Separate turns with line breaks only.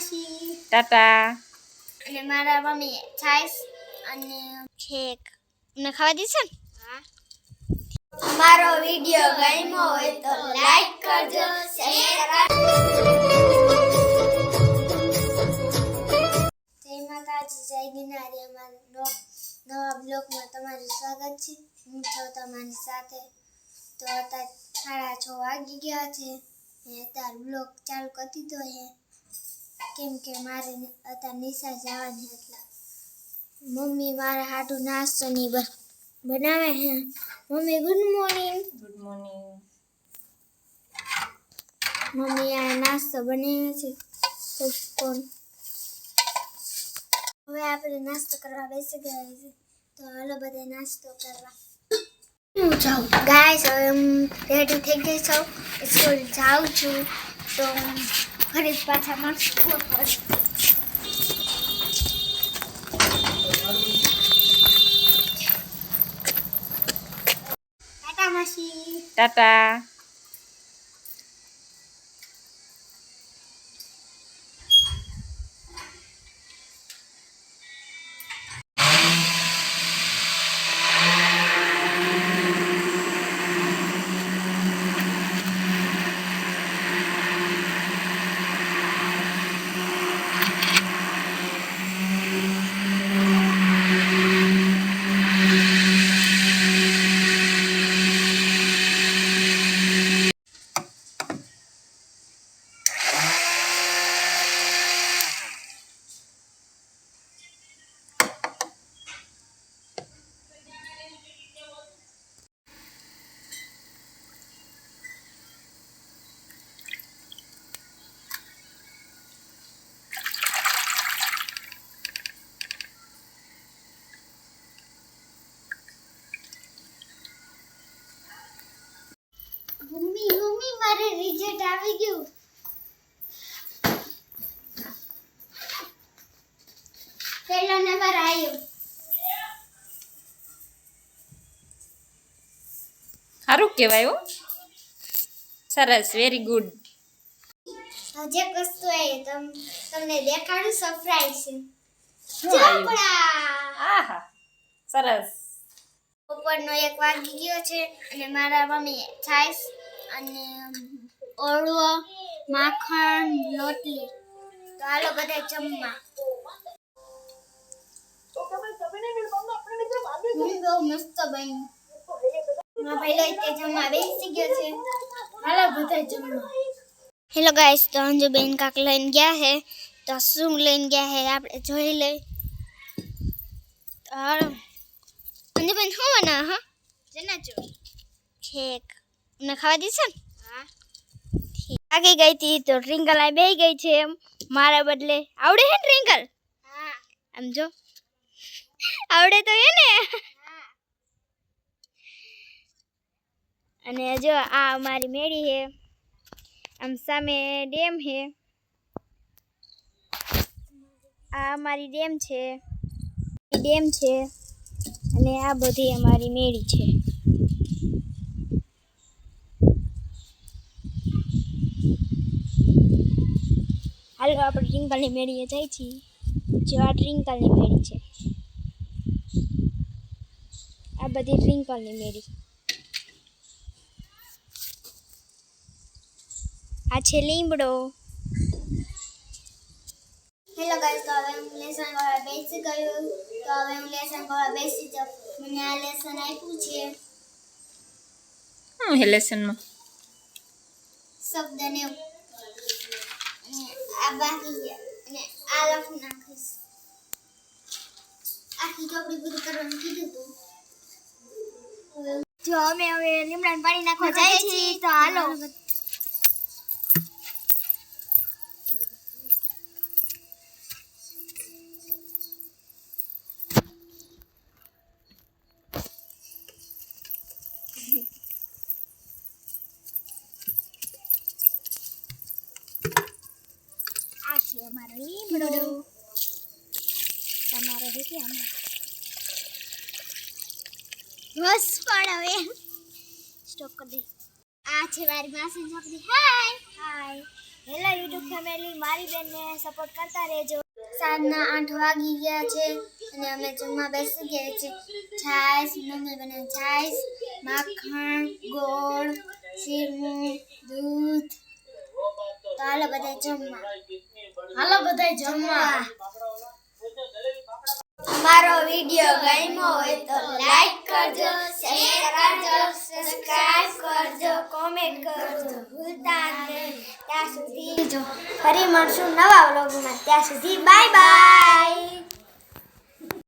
માસી
ટાટા.
અને મારા મમ્મી છાઈસ અને કેક. મને ખાવા દીધો ને? અમારો વિડિયો ગમ્યો હોય તો લાઈક કરજો શેર જય માતાજી જય ગિરનારી અમારા નવા બ્લોગમાં તમારું સ્વાગત છે. હું છું તમારી સાથે. તો અત્યારે સાડા છ વાગી ગયા છે. મેં અત્યારે બ્લોગ ચાલુ કરી દીધો છે. કેમ કે મારે અત્યારે નિશા જવાની એટલે મમ્મી મારા હાટું નાસ્તો ની બ- બનાવે છે મમ્મી good morning
good morning
mummy આ નાસ્તો બનાવે છે. પોપકોર્ન હવે આપણે નાસ્તો કરવા બેસી ગયા છે. તો હાલો બધા નાસ્તો કરવા. હું જાઉં? ગાઈસ હવે હું રેડી થઈ ગઈ છું. સ્કૂલ જાઉં છું. તો ફરી પાછા મળશું ટાટા માસી
ટાટા
મમ્મી મમ્મી મારે રિઝલ્ટ આવી ગયું પહેલો નંબર આવ્યો
સારું કહેવાય હો. સરસ વેરી ગુડ
જે વસ્તુ આવી તમ તમને દેખાડું સરપ્રાઈઝ છે.
આહા સરસ.
ઉપરનો એક વાગી ગયો છે અને મારા મમ્મી છાશ અને ઓળવો માખણ રોટલી. તો હાલો બધા જમવા. મસ્ત બન્યું મારા પહેલો તે જમવા બેસી ગયો છે. હાલો બધા જમવા. હેલો ગાઈસ તો અંજુબેન કાક લઈને ગયા હે તો શું લઈને ગયા હે આપણે જોઈ લઈ. તો હાલો. અંજુબેન શું બનાવે હા? જેના જો કેક. મને ખાવા દીધો ને? હા. આગી ગઈ હતી તો ટ્રિંકલ આ બેહી ગઈ છે એમ. મારા બદલે આવડે હે ટ્રિંકલ હા. આમ જો. આવડે તો એ ને? અને જો આ અમારી મેળી હે, આમ સામે ડેમ હે. આ અમારી ડેમ છે ડેમ છે, અને આ બધી અમારી મેળી છે. હાલો, આપણે ટ્રિંકલની મેળીએ જાય છીએ. જો આ ટ્રિંકલની મેળી છે. આ બધી ટ્રિંકલની મેળી. આ છે લીમડો. હેલો ગાઈસ તો હવે હું લેસન કરવા બેસી ગયું. તો હવે હું લેસન કરવા બેસી જાઉં. મને આ લેસન આપ્યું છે.
શું હે લેસનમાં
શબ્દ ને અને આ બાકી છે. અને આ લખી નાખીશ આખી ચોપડી પૂરી કરવાનું કીધું તું જો અમે હવે લીમડાનું પાણી નાખવા જાય છીએ તો હાલો છે અમારો લીમડો. તમારો છે કે આમાં? બસ પણ હવે. સ્ટોપ કરી દે. આ છે મારી માસી છોકરી hi hi hello YouTube family મારી બેનને સપોર્ટ કરતા રહેજો. સાંજના આઠ વાગી ગયા છે અને અમે જમવા બેસી ગયા છે છાશ મમ્મી બને છાશ માખણ ગોળ શીરનું દૂધ. તો હાલો બધા જમવા. હાલો બધા જમવા. અમારો વિડિયો ગમ્યો હોય તો લાઈક કરજો, શેર કરજો, સબસ્ક્રાઇબ કરજો, કોમેન્ટ કરજો. ભૂલતા નહીં. ત્યાં સુધી જો. ફરી મળશું નવા વ્લોગમાં. ત્યાં સુધી બાય બાય.